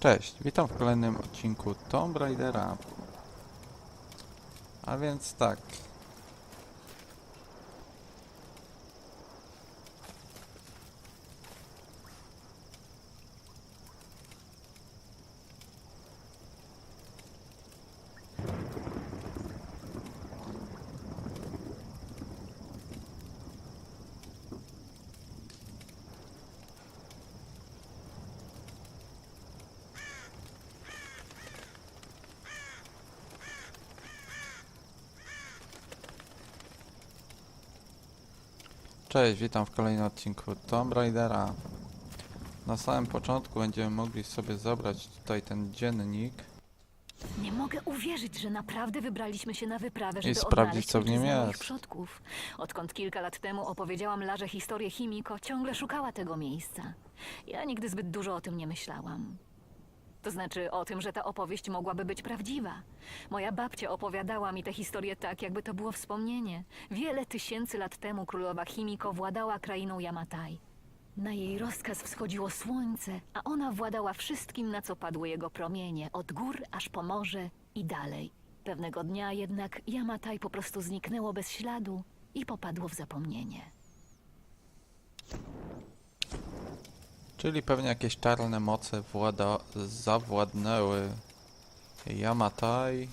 Cześć, witam w kolejnym odcinku Tomb Raidera. A więc tak. Cześć, witam w kolejnym odcinku Tomb Raidera. Na samym początku będziemy mogli sobie zabrać tutaj ten dziennik Nie mogę uwierzyć, że naprawdę wybraliśmy się na wyprawę, żeby sprawdzić, odnaleźć co w nim moich jest. przodków. Odkąd kilka lat temu opowiedziałam Larze historię Chimiko, ciągle szukała tego miejsca. Ja nigdy zbyt dużo o tym nie myślałam. To znaczy o tym, że ta opowieść mogłaby być prawdziwa. Moja babcia opowiadała mi tę historię tak, jakby to było wspomnienie. Wiele tysięcy lat temu królowa Chimiko władała krainą Yamatai. Na jej rozkaz wschodziło słońce, a ona władała wszystkim, na co padły jego promienie, od gór aż po morze i dalej. Pewnego dnia jednak Yamatai po prostu zniknęło bez śladu i popadło w zapomnienie. Czyli pewnie jakieś czarne moce włada zawładnęły Yamatai.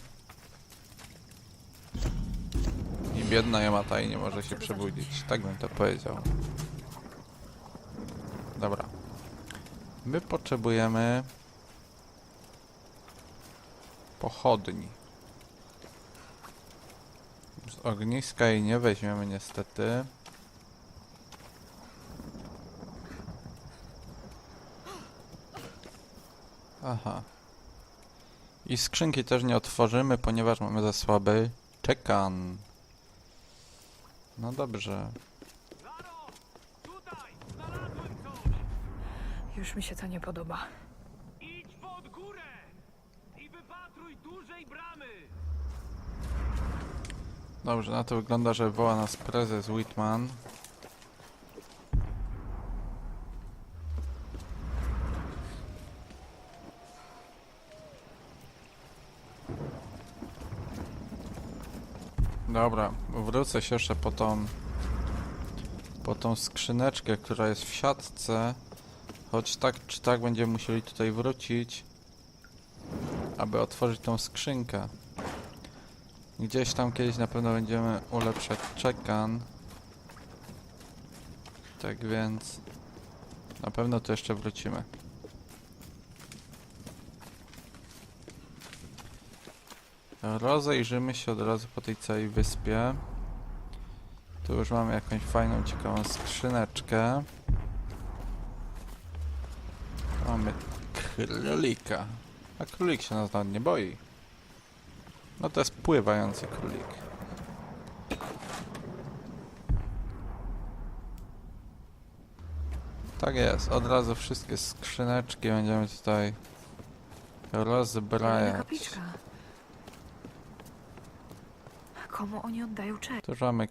I biedna Yamatai nie może się przebudzić. Tak bym to powiedział. Dobra. My potrzebujemy pochodni. Z ogniska jej nie weźmiemy niestety. Aha. I skrzynki też nie otworzymy, ponieważ mamy za słaby czekan. No dobrze. Już mi się to nie podoba. Idź pod górę i wypatruj dużej bramy! Dobrze, na to wygląda, że woła nas prezes Whitman. Dobra, wrócę się jeszcze po tą po tą skrzyneczkę, która jest w siatce. Choć tak czy tak będziemy musieli tutaj wrócić, aby otworzyć tą skrzynkę. Gdzieś tam kiedyś na pewno będziemy ulepszać czekan. Tak więc na pewno tu jeszcze wrócimy. Rozejrzymy się od razu po tej całej wyspie. Tu już mamy jakąś fajną, ciekawą skrzyneczkę. Mamy królika. A królik się nas nawet nie boi. No to jest pływający królik. Tak jest, od razu wszystkie skrzyneczki będziemy tutaj rozbrajać. Komu oni oddają cześć? Tu mamy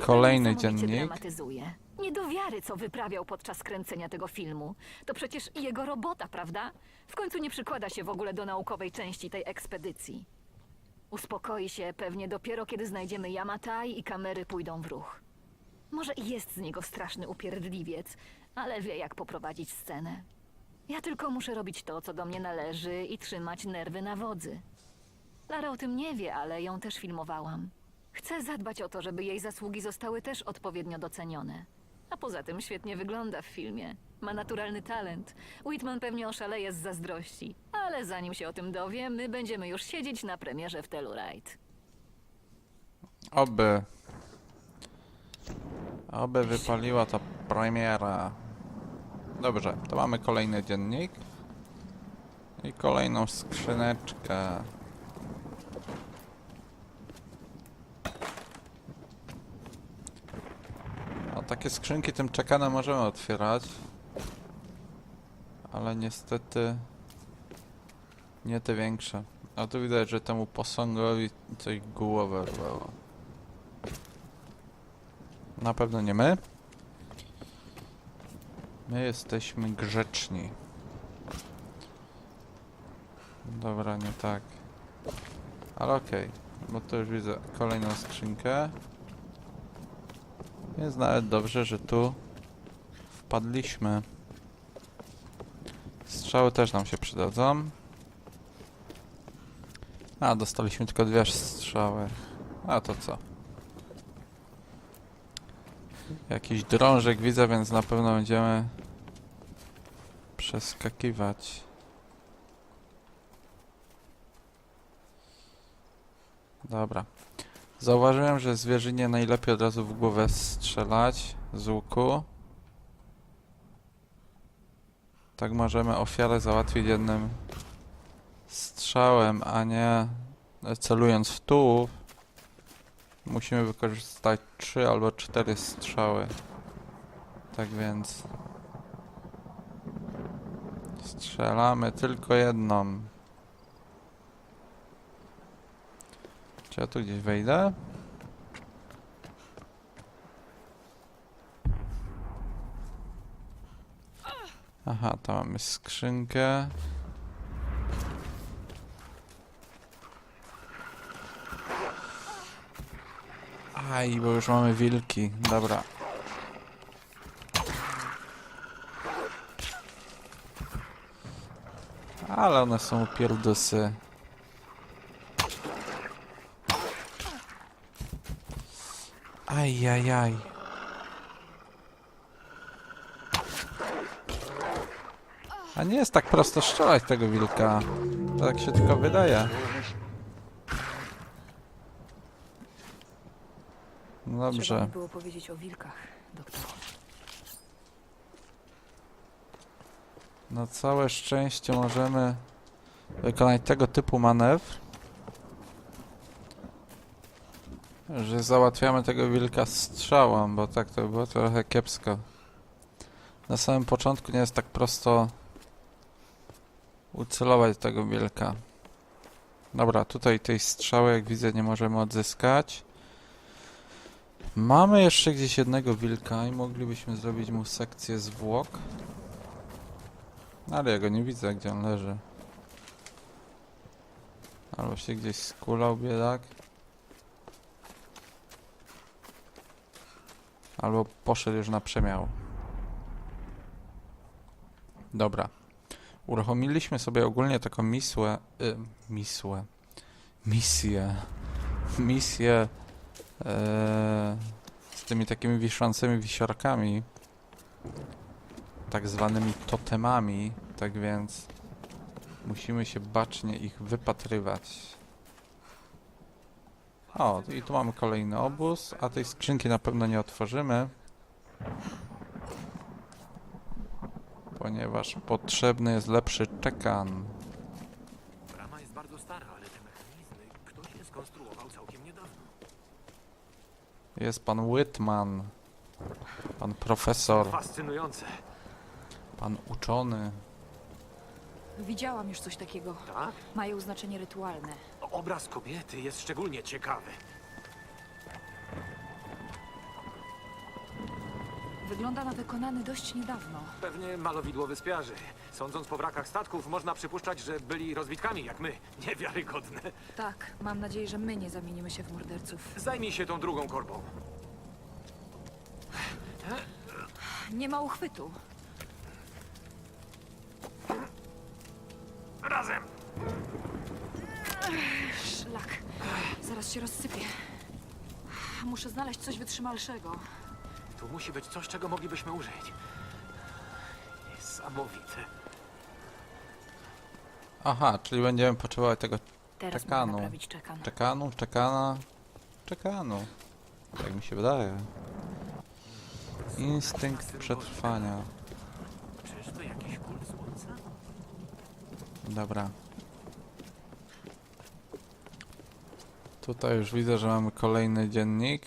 Kolejny niesamowicie dziennik. dramatyzuje. Nie do wiary, co wyprawiał podczas kręcenia tego filmu. To przecież jego robota, prawda? W końcu nie przykłada się w ogóle do naukowej części tej ekspedycji. Uspokoi się pewnie dopiero, kiedy znajdziemy Yamatai i kamery pójdą w ruch. Może i jest z niego straszny upierdliwiec, ale wie jak poprowadzić scenę. Ja tylko muszę robić to, co do mnie należy i trzymać nerwy na wodzy. Lara o tym nie wie, ale ją też filmowałam. Chcę zadbać o to, żeby jej zasługi zostały też odpowiednio docenione. A poza tym świetnie wygląda w filmie. Ma naturalny talent. Whitman pewnie oszaleje z zazdrości. Ale zanim się o tym dowie, my będziemy już siedzieć na premierze w Telluride. Oby. Oby wypaliła ta premiera. Dobrze, to mamy kolejny dziennik. I kolejną skrzyneczkę. Takie skrzynki tym czekanem możemy otwierać. Ale niestety nie te większe. A tu widać, że temu posągowi coś głowę rwało. Na pewno nie my. My jesteśmy grzeczni. Dobra, nie tak. Ale okej, bo to już widzę kolejną skrzynkę. Jest nawet dobrze, że tu wpadliśmy. Strzały też nam się przydadzą. A, dostaliśmy tylko dwie strzały. A to co? Jakiś drążek widzę, więc na pewno będziemy przeskakiwać. Dobra. Zauważyłem, że zwierzynie najlepiej od razu w głowę strzelać z łuku. Tak możemy ofiarę załatwić jednym strzałem, a nie celując w tułów. Musimy wykorzystać 3 albo 4 strzały. Tak więc strzelamy tylko jedną. Czy ja tu gdzieś wejdę? Aha, tam mamy skrzynkę. Aj, bo już mamy wilki. Dobra. Ale one są pierdusy. Ajajaj. A nie jest tak prosto strzelać tego wilka. Tak się tylko wydaje. No Trzeba Dobrze. mi było powiedzieć o wilkach, doktor. Na całe szczęście możemy wykonać tego typu manewr, że załatwiamy tego wilka strzałą, bo tak to by było trochę kiepsko. Na samym początku nie jest tak prosto ucelować tego wilka. Dobra, tutaj tej strzały jak widzę nie możemy odzyskać. Mamy jeszcze gdzieś jednego wilka i moglibyśmy zrobić mu sekcję zwłok. No, Ale ja go nie widzę, gdzie on leży. Albo się gdzieś skulał, biedak. Albo poszedł już na przemiał. Dobra. Uruchomiliśmy sobie ogólnie taką misłę... Y, misłę. Misję. Misję... E, z tymi takimi wiszącymi wisiorkami tak zwanymi totemami, tak więc musimy się bacznie ich wypatrywać. O, i tu mamy kolejny obóz, a tej skrzynki na pewno nie otworzymy. Ponieważ potrzebny jest lepszy czekan. Brama jest bardzo stara, ale te mechanizmy ktoś je skonstruował całkiem niedawno. Jest pan Whitman, pan profesor, Fascynujące. pan uczony. Widziałam już coś takiego. Tak? Mają znaczenie rytualne. Obraz kobiety jest szczególnie ciekawy. Wygląda na wykonany dość niedawno. Pewnie malowidło wyspiarzy. Sądząc po wrakach statków, można przypuszczać, że byli rozbitkami jak my. Niewiarygodne. Tak, mam nadzieję, że my nie zamienimy się w morderców. Zajmij się tą drugą korbą. Nie ma uchwytu. Razem! Zaraz się rozsypie. Muszę znaleźć coś wytrzymalszego. Tu musi być coś, czego moglibyśmy użyć. Niesamowite. Aha, czyli będziemy potrzebować tego Teraz Czekanu. mogę naprawić czekan. czekanu, czekana, czekanu. Tak mi się wydaje. Instynkt przetrwania. Czyż to jakiś kult słońca? Dobra. Tutaj już widzę, że mamy kolejny dziennik.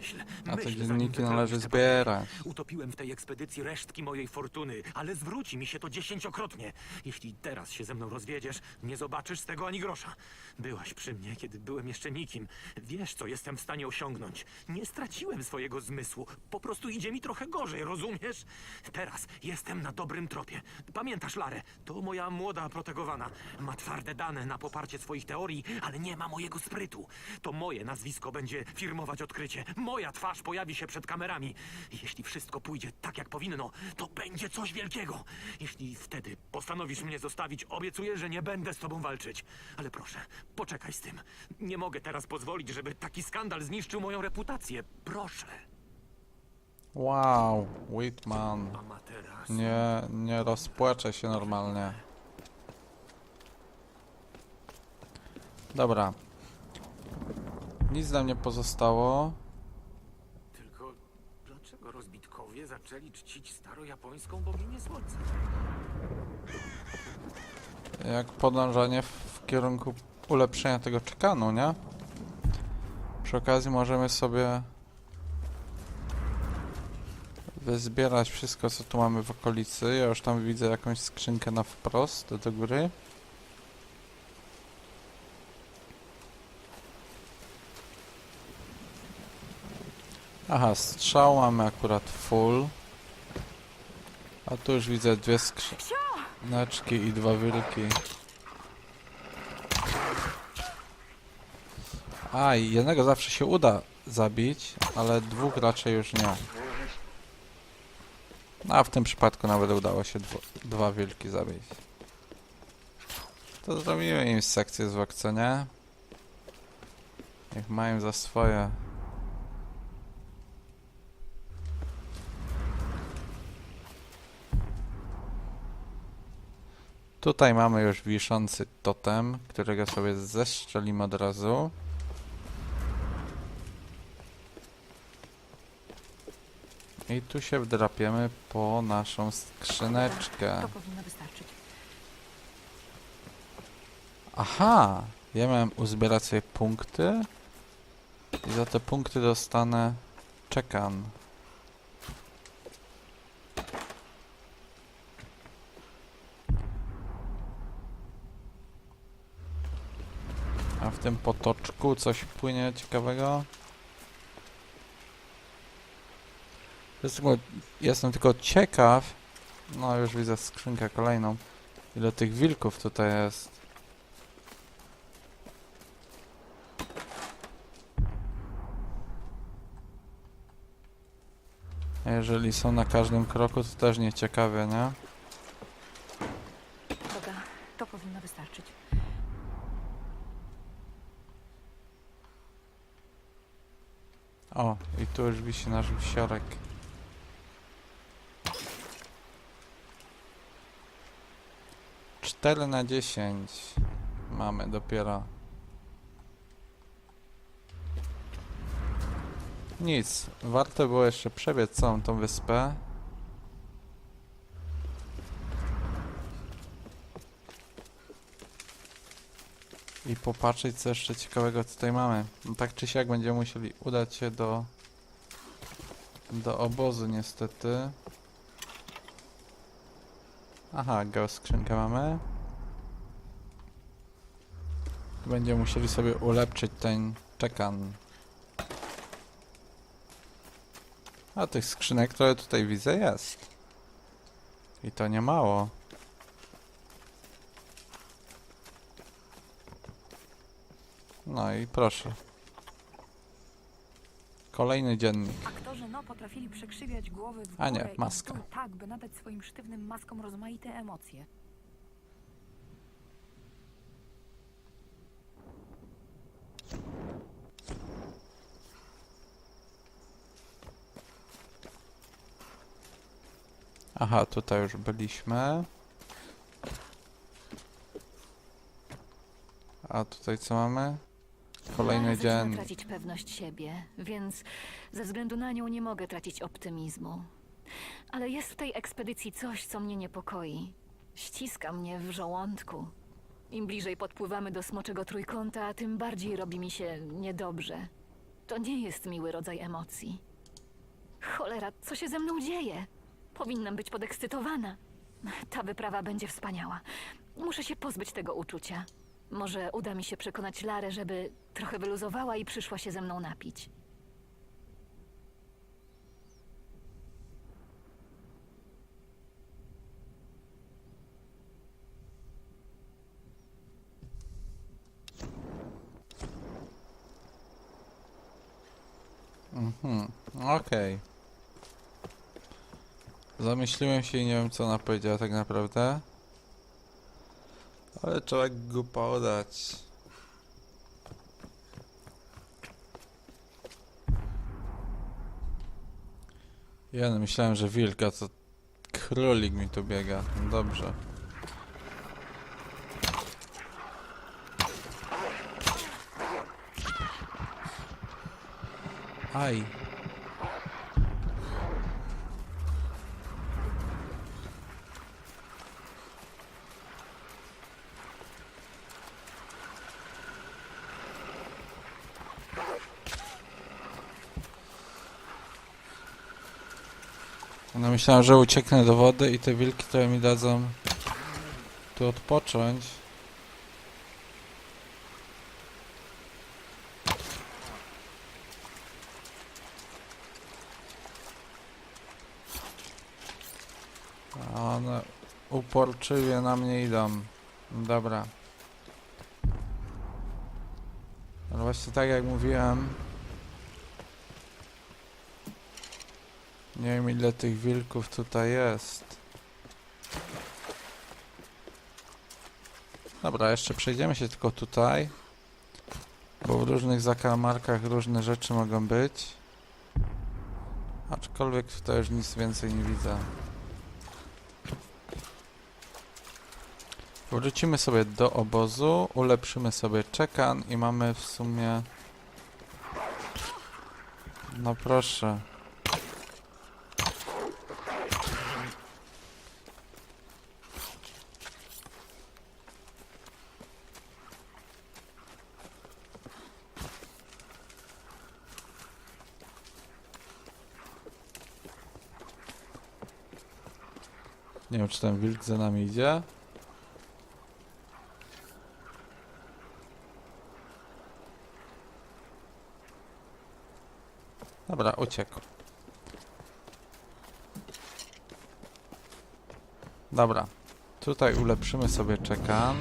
Myśl, A te myśl, zanim dzienniki wypełnisz należy zbierać. Utopiłem w tej ekspedycji resztki mojej fortuny, ale zwróci mi się to dziesięciokrotnie. Jeśli teraz się ze mną rozwiedziesz, nie zobaczysz z tego ani grosza. Byłaś przy mnie, kiedy byłem jeszcze nikim. Wiesz, co jestem w stanie osiągnąć. Nie straciłem swojego zmysłu. Po prostu idzie mi trochę gorzej, rozumiesz? Teraz jestem na dobrym tropie. Pamiętasz, Larę? To moja młoda protegowana. Ma twarde dane na poparcie swoich teorii, ale nie ma mojego sprytu. To moje nazwisko będzie firmować odkrycie. Moja twarz pojawi się przed kamerami. Jeśli wszystko pójdzie tak, jak powinno, to będzie coś wielkiego. Jeśli wtedy postanowisz mnie zostawić, obiecuję, że nie będę z tobą walczyć. Ale proszę, poczekaj z tym. Nie mogę teraz pozwolić, żeby taki skandal zniszczył moją reputację. Proszę. Wow, Whitman. Nie, nie rozpłaczę się normalnie. Dobra. Nic nam nie pozostało. Zaczęli czcić starojapońską boginię słońca? Jak podążanie w kierunku ulepszenia tego czekanu, nie? Przy okazji możemy sobie wyzbierać wszystko, co tu mamy w okolicy. Ja już tam widzę jakąś skrzynkę na wprost do góry. Aha, strzał mamy akurat full. A tu już widzę dwie skrzyneczki i dwa wilki. A, i jednego zawsze się uda zabić, ale dwóch raczej już nie. No, A w tym przypadku nawet udało się dwa wilki zabić. To zrobimy im sekcję zwłok, co nie? Niech mają za swoje. Tutaj mamy już wiszący totem, którego sobie zestrzelimy od razu. I tu się wdrapiemy po naszą skrzyneczkę. To powinno wystarczyć. Aha! Ja miałem uzbierać sobie punkty i za te punkty dostanę czekan. W tym potoczku coś płynie ciekawego? Jestem tylko ciekaw. No już widzę skrzynkę kolejną. Ile tych wilków tutaj jest? Jeżeli są na każdym kroku, to też nie ciekawie, nie? Dobra, to powinno wystarczyć. O, i tu już wisi nasz wisiorek. Cztery na dziesięć mamy dopiero. Nic, warto było jeszcze przebiec całą tą wyspę. I popatrzeć co jeszcze ciekawego tutaj mamy. No tak czy siak będziemy musieli udać się do do obozu niestety. Aha, geoskrzynkę mamy. Będziemy musieli sobie ulepszyć ten czekan. A tych skrzynek, które tutaj widzę jest. I to nie mało. No i proszę. Kolejny dziennik. Aktorzy no potrafili przekrzywiać głowy w A nie, górę i w maska. dół tak, by nadać swoim sztywnym maskom rozmaite emocje. Aha, tutaj już byliśmy. A tutaj co mamy? Kolejny zaczynam dzień. tracić pewność siebie, więc ze względu na nią nie mogę tracić optymizmu. Ale jest w tej ekspedycji coś, co mnie niepokoi. Ściska mnie w żołądku. Im bliżej podpływamy do smoczego trójkąta, tym bardziej robi mi się niedobrze. To nie jest miły rodzaj emocji. Cholera, co się ze mną dzieje? Powinnam być podekscytowana. Ta wyprawa będzie wspaniała. Muszę się pozbyć tego uczucia. Może uda mi się przekonać Larę, żeby trochę wyluzowała i przyszła się ze mną napić. Mhm, okej. Zamyśliłem się i nie wiem co ona powiedziała tak naprawdę. Ale trzeba go podać. Ja myślałem, że wilka to królik mi tu biega. No Dobrze. Aj. No myślałem, że ucieknę do wody i te wilki to mi dadzą tu odpocząć. One uporczywie na mnie idą. Dobra. Ale właśnie tak jak mówiłem. Nie wiem ile tych wilków tutaj jest. Dobra, jeszcze przejdziemy się tylko tutaj. Bo w różnych zakamarkach różne rzeczy mogą być. Aczkolwiek tutaj już nic więcej nie widzę. Wrócimy sobie do obozu, ulepszymy sobie czekan i mamy w sumie... No proszę. Nie wiem, czy ten wilk za nami idzie. Dobra, uciekł. Dobra. Tutaj ulepszymy sobie czekan.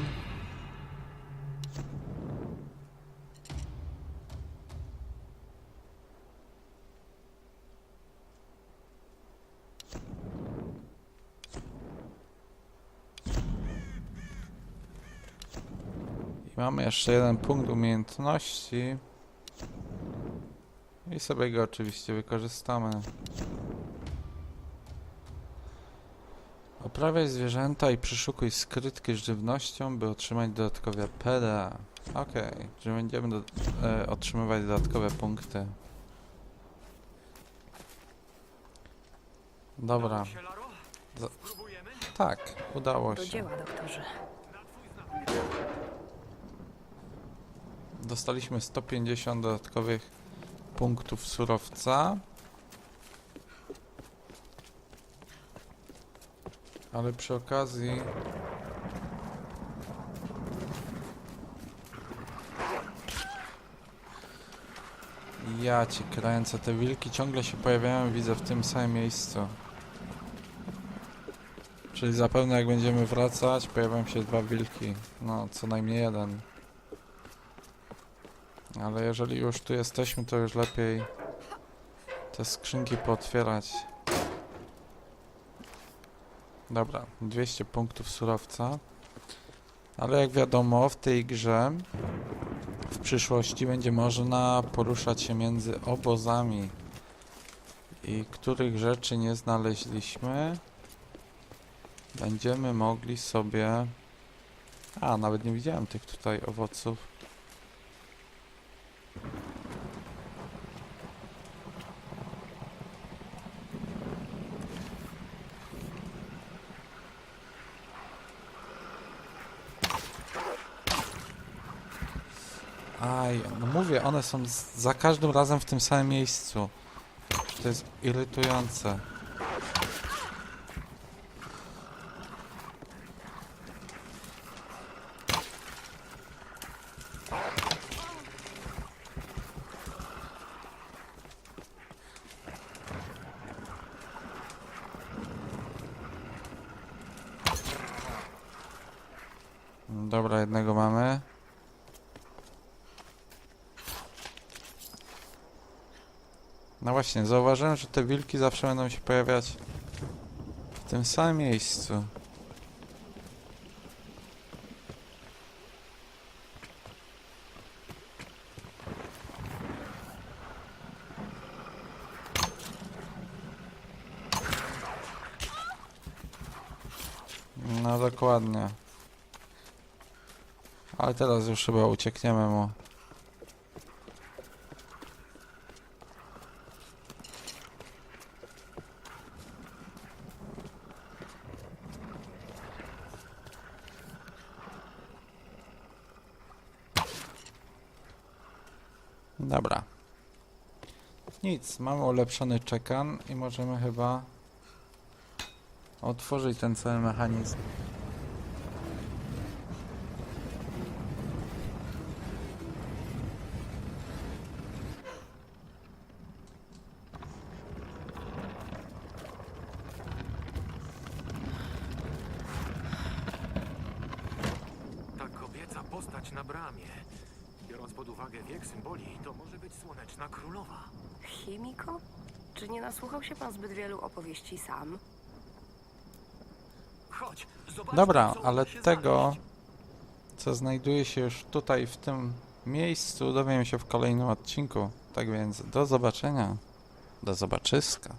Mamy jeszcze jeden punkt umiejętności. I sobie go oczywiście wykorzystamy. Oprawiaj zwierzęta i przyszukuj skrytki z żywnością, by otrzymać dodatkowe PDA. Okej, czyli będziemy do, e, otrzymywać dodatkowe punkty. Dobra, Spróbujemy? tak, udało Do się. dzieła, doktorze. Dostaliśmy 150 dodatkowych punktów surowca. Ale przy okazji... Ja ci kręcę, te wilki ciągle się pojawiają, widzę w tym samym miejscu. Czyli zapewne jak będziemy wracać, pojawią się dwa wilki. No, co najmniej jeden. Ale jeżeli już tu jesteśmy, to już lepiej te skrzynki pootwierać. Dobra, 200 punktów surowca. Ale jak wiadomo, w tej grze w przyszłości będzie można poruszać się między obozami. I których rzeczy nie znaleźliśmy, będziemy mogli sobie... A, nawet nie widziałem tych tutaj owoców. Aj, Ej, no mówię, one są za każdym razem w tym samym miejscu. To jest irytujące. Dobra, jednego mamy. No właśnie, zauważyłem, że te wilki zawsze będą się pojawiać w tym samym miejscu. No dokładnie. Ale teraz już chyba uciekniemy mu. Dobra. Nic, mamy ulepszony czekan i możemy chyba otworzyć ten cały mechanizm. Ta kobieca postać na bramie. Biorąc pod uwagę wiek symboli, to może być słoneczna królowa. Czy nie nasłuchał się pan zbyt wielu opowieści sam? Chodź, zobacz. Dobra, ale tego, co znajduje się już tutaj w tym miejscu, dowiemy się w kolejnym odcinku. Tak więc do zobaczenia. Do zobaczyska.